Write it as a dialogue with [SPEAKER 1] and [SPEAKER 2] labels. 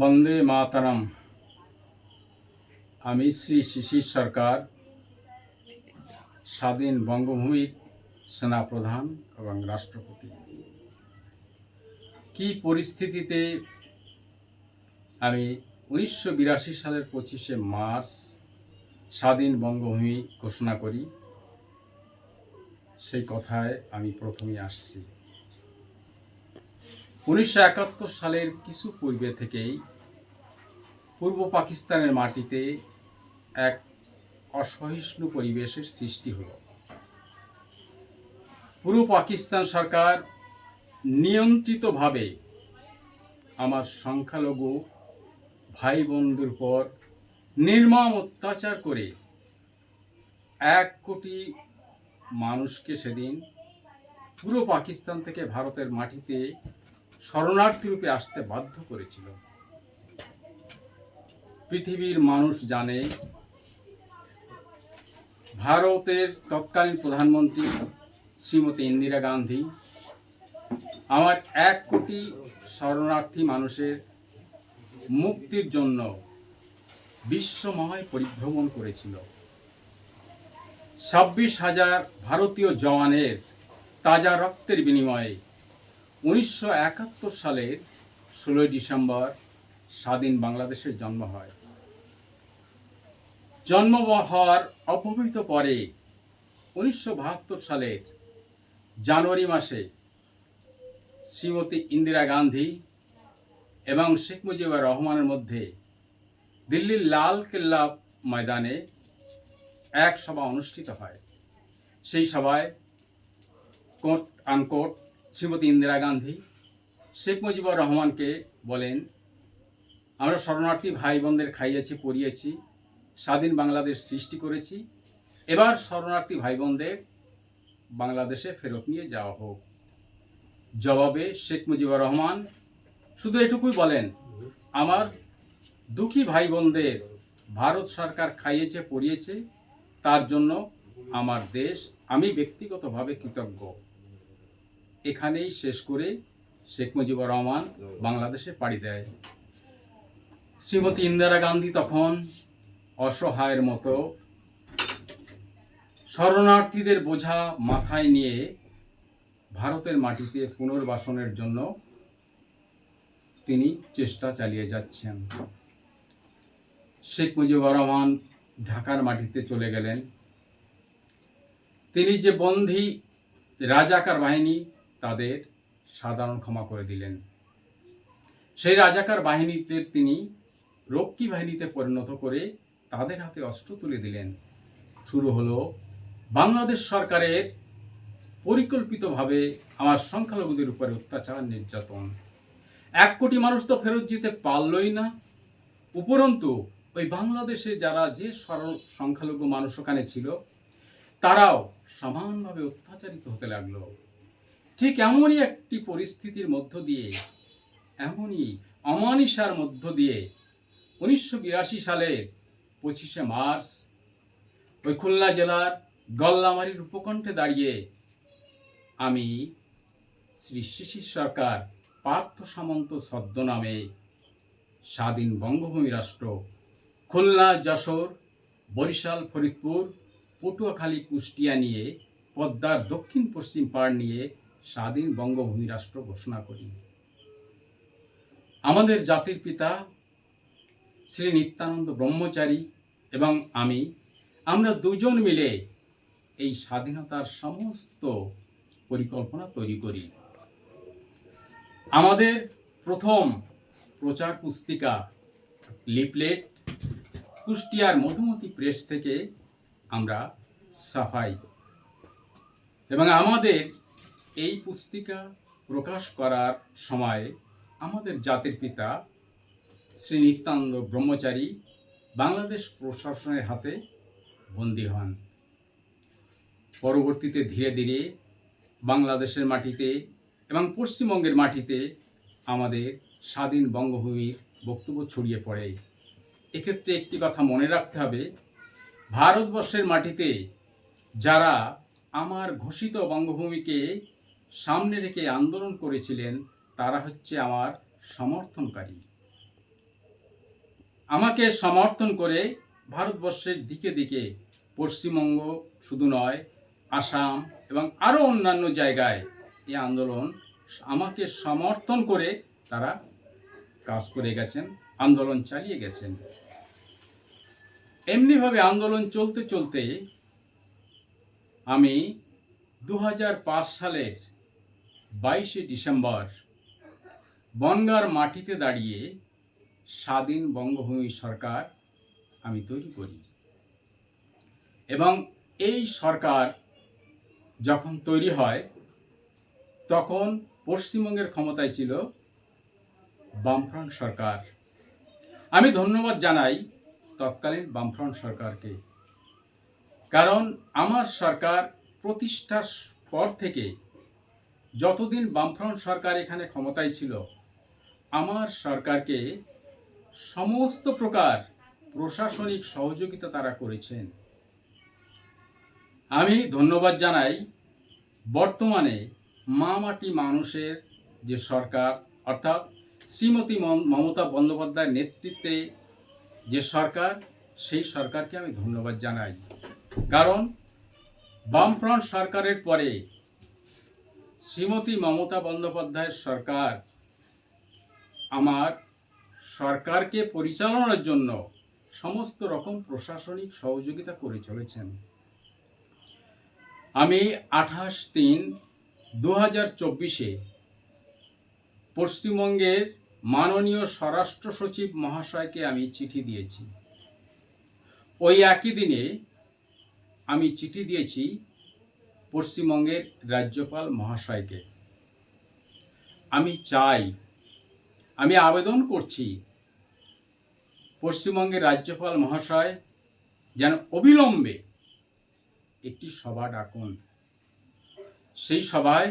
[SPEAKER 1] বন্দে মাতারাম। আমি শ্রী শিশির সরকার, স্বাধীন বঙ্গভূমির সেনাপ্রধান এবং রাষ্ট্রপতি। কি পরিস্থিতিতে আমি উনিশশো বিরাশি সালের পঁচিশে মার্চ স্বাধীন বঙ্গভূমি ঘোষণা করি, সেই কথায় আমি প্রথমে আসছি। উনিশশো একাত্তর সালের কিছু পূর্বে থেকেই পূর্ব পাকিস্তানের মাটিতে এক অসহিষ্ণু পরিবেশের সৃষ্টি হলো। পূর্ব পাকিস্তান সরকার নিয়ন্ত্রিতভাবে আমার সংখ্যালঘু ভাই বোনদের পর নির্মম অত্যাচার করে এক কোটি মানুষকে সেদিন পুরো পাকিস্তান থেকে ভারতের মাটিতে শরণার্থী রূপে আসতে বাধ্য করেছিল। পৃথিবীর মানুষ জানে, ভারতের তৎকালীন প্রধানমন্ত্রী শ্রীমতী ইন্দিরা গান্ধী আমার এক কোটি শরণার্থী মানুষের মুক্তির জন্য বিশ্বময় পরিভ্রমণ করেছিল। ছাব্বিশ হাজার ভারতীয় জওয়ানের তাজা রক্তের বিনিময়ে উনিশশো একাত্তর সালের ষোলোই ডিসেম্বর স্বাধীন বাংলাদেশের জন্ম হয়। জন্ম হওয়ার অব্যবহিত পরে উনিশশো বাহাত্তর সালের জানুয়ারি মাসে শ্রীমতী ইন্দিরা গান্ধী এবং শেখ মুজিবুর রহমানের মধ্যে দিল্লির লাল কেল্লা ময়দানে এক সভা অনুষ্ঠিত হয়। সেই সভায় কোট আনকোট শ্রীমতী ইন্দিরা গান্ধী শেখ মুজিবুর রহমানকে বলেন, আমরা শরণার্থী ভাই বোনদের খাইয়েছি, পড়িয়েছি, স্বাধীন বাংলাদেশ সৃষ্টি করেছি। এবার শরণার্থী ভাই বোনদের বাংলাদেশে ফেরত নিয়ে যাওয়া হোক। জবাবে শেখ মুজিবুর রহমান, শুধু এটুকুই বলেন, আমার দুঃখী ভাই বোনদের ভারত সরকার খাইয়েছে, পড়িয়েছে, তার জন্য আমার দেশ, আমি ব্যক্তিগতভাবে কৃতজ্ঞ। এখানেই শেষ করে শেখ মুজিবুর রহমান বাংলাদেশে পাড়ি দেয়। শ্রীমতী ইন্দিরা গান্ধী তখন অসহায়ের মতো শরণার্থীদের বোঝা মাথায় নিয়ে ভারতের মাটিতে পুনর্বাসনের জন্য তিনি চেষ্টা চালিয়ে যাচ্ছেন। শেখ মুজিবুর রহমান ঢাকার মাটিতে চলে গেলেন। তিনি যে বন্দী রাজাকার বাহিনী তাদের সাধারণ ক্ষমা করে দিলেন। সেই রাজাকার বাহিনীদের তিনি রক্ষী বাহিনীতে পরিণত করে তাদের হাতে অস্ত্র তুলে দিলেন। শুরু হলো, বাংলাদেশ সরকারের পরিকল্পিতভাবে আমার সংখ্যালঘুদের উপরে অত্যাচার, নির্যাতন। এক কোটি মানুষ তো ফেরত যেতে পারলই না। উপরন্তু, ওই বাংলাদেশে যারা যে সরল সংখ্যালঘু মানুষ ওখানে ছিল, তারাও সমানভাবে অত্যাচারিত হতে লাগল। ঠিক এমনই একটি পরিস্থিতির মধ্য দিয়ে, এমনই অমানিসার মধ্য দিয়ে উনিশশো বিরাশি সালের পঁচিশে মার্চ ওই খুলনা জেলার গল্লামারির উপকণ্ঠে দাঁড়িয়ে আমি শ্রী শিশির সরকার পার্থ সামন্ত ছদ্মনামে স্বাধীন বঙ্গভূমি রাষ্ট্র, খুলনা, যশোর, বরিশাল, ফরিদপুর, পটুয়াখালী, কুষ্টিয়া নিয়ে পদ্মার দক্ষিণ পশ্চিম পাড় নিয়ে স্বাধীন বঙ্গভূমি রাষ্ট্র ঘোষণা করি। আমাদের জাতির পিতা শ্রী নিত্যানন্দ ব্রহ্মচারী এবং আমি, আমরা দুজন মিলে এই স্বাধীনতার সমস্ত পরিকল্পনা তৈরি করি। আমাদের প্রথম প্রচার পুস্তিকা লিপলেট কুষ্টিয়ার মধুমতি প্রেস থেকে আমরা সাফাই। এবং আমাদের এই পুস্তিকা প্রকাশ করার সময় আমাদের জাতির পিতা শ্রী নিত্যানন্দ ব্রহ্মচারী বাংলাদেশ প্রশাসনের হাতে বন্দী হন। পরবর্তীতে ধীরে ধীরে বাংলাদেশের মাটিতে এবং পশ্চিমবঙ্গের মাটিতে আমাদের স্বাধীন বঙ্গভূমির বক্তব্য ছড়িয়ে পড়ে। এক্ষেত্রে একটি কথা মনে রাখতে হবে, ভারতবর্ষের মাটিতে যারা আমার ঘোষিত বঙ্গভূমিকে সামনে রেখে আন্দোলন করেছিলেন তারা হচ্ছে আমার সমর্থনকারী। আমাকে সমর্থন করে ভারতবর্ষের দিকে দিকে, পশ্চিমবঙ্গ শুধু নয়, আসাম এবং আরও অন্যান্য জায়গায় এই আন্দোলন আমাকে সমর্থন করে তারা কাজ করে গেছেন, আন্দোলন চালিয়ে গেছেন। এমনিভাবে আন্দোলন চলতে চলতে আমি দু হাজার পাঁচ সালের বাইশে ডিসেম্বর, বনগার মাটিতে দাঁড়িয়ে স্বাধীন বঙ্গভূমি সরকার আমি তৈরি করি। এবং এই সরকার যখন তৈরি হয়, তখন পশ্চিমবঙ্গের ক্ষমতায় ছিল বামফ্রন্ট সরকার। আমি ধন্যবাদ জানাই তৎকালীন বামফ্রন্ট সরকারকে। কারণ আমার সরকার প্রতিষ্ঠার পর থেকে যতদিন বামফ্রন্ট সরকার এখানে ক্ষমতায় ছিল, আমার সরকারকে সমস্ত প্রকার প্রশাসনিক সহযোগিতা তারা করেছেন। আমি ধন্যবাদ জানাই বর্তমানে মা মাটি মানুষের যে সরকার, অর্থাৎ শ্রীমতী মম- মমতা বন্দ্যোপাধ্যায়ের নেতৃত্বে যে সরকার, সেই সরকারকে আমি ধন্যবাদ জানাই। কারণ বামফ্রন্ট সরকারের পরে শ্রীমতী মমতা বন্দ্যোপাধ্যায়ের সরকার আমার সরকারকে পরিচালনার জন্য সমস্ত রকম প্রশাসনিক সহযোগিতা করে চলেছেন। আমি আঠাশ তিন দু হাজার চব্বিশে পশ্চিমবঙ্গের মাননীয় স্বরাষ্ট্র সচিব মহাশয়কে আমি চিঠি দিয়েছি। ওই একই দিনে আমি চিঠি দিয়েছি পশ্চিমবঙ্গের রাজ্যপাল মহাশয়কে। আমি চাই, আমি আবেদন করছি পশ্চিমবঙ্গের রাজ্যপাল মহাশয় যেন অবিলম্বে একটি সভা ডাকুন। সেই সভায়